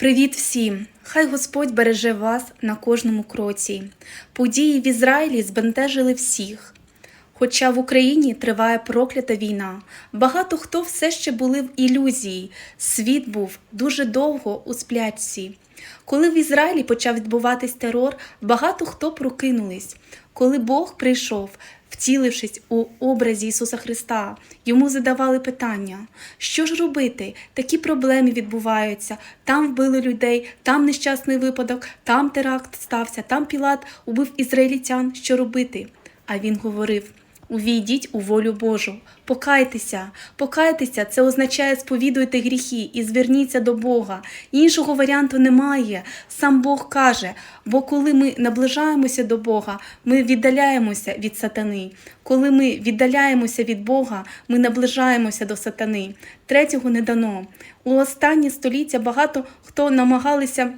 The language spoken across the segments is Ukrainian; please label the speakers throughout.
Speaker 1: Привіт всім! Хай Господь береже вас на кожному кроці. Події в Ізраїлі збентежили всіх. Хоча в Україні триває проклята війна, багато хто все ще були в ілюзії. Світ був дуже довго у сплячці. Коли в Ізраїлі почав відбуватись терор, багато хто прокинулись. Коли Бог прийшов, втілившись у образі Ісуса Христа, йому задавали питання: що ж робити? Такі проблеми відбуваються. Там вбили людей, там нещасний випадок, там теракт стався, там Пілат убив ізраїльтян. Що робити? А він говорив: Увійдіть у волю Божу, покайтеся, покайтеся, це означає сповідуйте гріхи і зверніться до Бога. Іншого варіанту немає. Сам Бог каже: бо коли ми наближаємося до Бога, ми віддаляємося від сатани. Коли ми віддаляємося від Бога, ми наближаємося до сатани. Третього не дано. У останні століття багато хто намагалися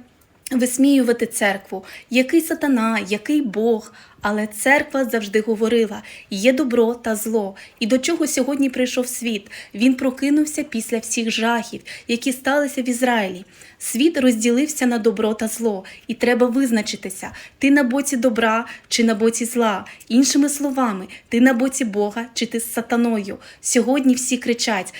Speaker 1: висміювати церкву, який сатана, який Бог. Але церква завжди говорила: є добро та зло. І до чого сьогодні прийшов світ? Він прокинувся після всіх жахів, які сталися в Ізраїлі. Світ розділився на добро та зло, і треба визначитися: ти на боці добра чи на боці зла. Іншими словами, ти на боці Бога чи ти з сатаною. Сьогодні всі кричать: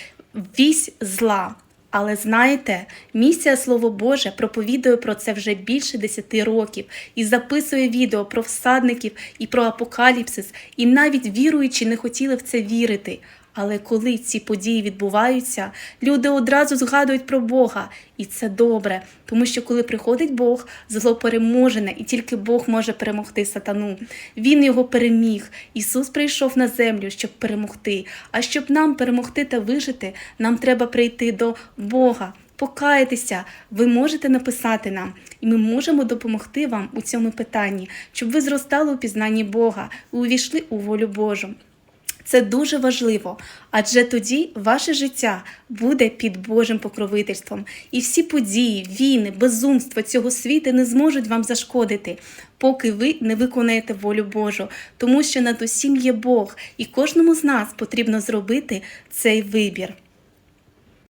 Speaker 1: вісь зла. Але знаєте, місія Слово Боже проповідує про це вже більше десяти років і записує відео про всадників і про апокаліпсис, і навіть віруючі не хотіли в це вірити. Але коли ці події відбуваються, люди одразу згадують про Бога, і це добре, тому що коли приходить Бог, зло переможене, і тільки Бог може перемогти сатану. Він його переміг. Ісус прийшов на землю, щоб перемогти. А щоб нам перемогти та вижити, нам треба прийти до Бога. Покаятися, ви можете написати нам, і ми можемо допомогти вам у цьому питанні, щоб ви зростали у пізнанні Бога і увійшли у волю Божу. Це дуже важливо, адже тоді ваше життя буде під Божим покровительством, і всі події, війни, безумства цього світу не зможуть вам зашкодити, поки ви не виконаєте волю Божу, тому що над усім є Бог, і кожному з нас потрібно зробити цей вибір.